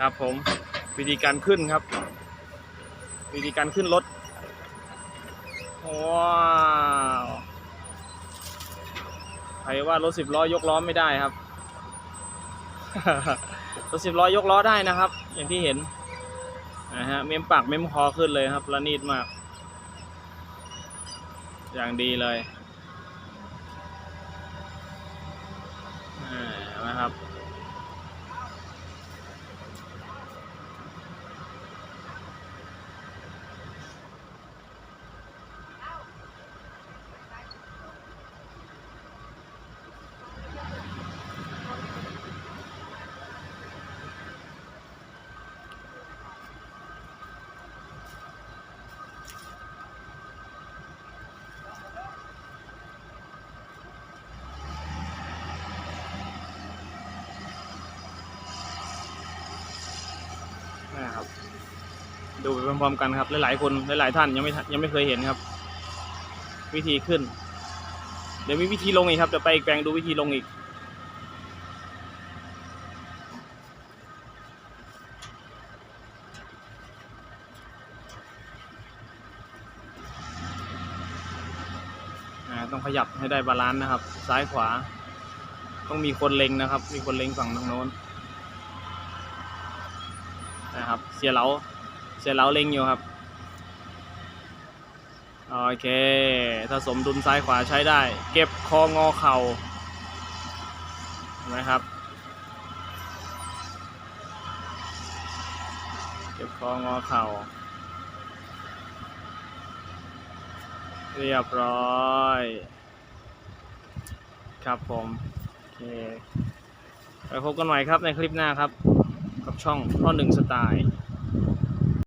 ครับผมวิธีการขึ้นครับ วิธีการขึ้นรถว้าวใครว่ารถสิบล้อยกล้อไม่ได้ครับ รถสิบล้อยกล้อได้นะครับ อย่างที่เห็นนะฮะเมมปากเมมคอขึ้นเลยครับระนีดมาก อย่างดีเลยนะครับ นะครับ ดูไปพร้อมๆกันครับ หลายๆคนหลายๆท่านยังไม่ยังไม่เคยเห็นครับ วิธีขึ้น เดี๋ยวมีวิธีลงอีกครับเดี๋ยวไปอีกแปลงดูวิธีลงอีกต้องขยับให้ได้บาลานซ์นะครับ ซ้ายขวา ต้องมีคนเล็งนะครับ มีคนเล็งฝั่งทางโน้น นะครับ เสียเหลาเสียเหลาเล็งอยู่ครับ โอเค ถ้าสมดุลซ้ายขวาใช้ได้ เก็บคองอเข่าเห็นไหมครับ เก็บคองอเข่า เรียบร้อย ครับผม โอเคไปพบกันใหม่ครับในคลิปหน้าครับ กับช่องท่อหนึ่งสไตล์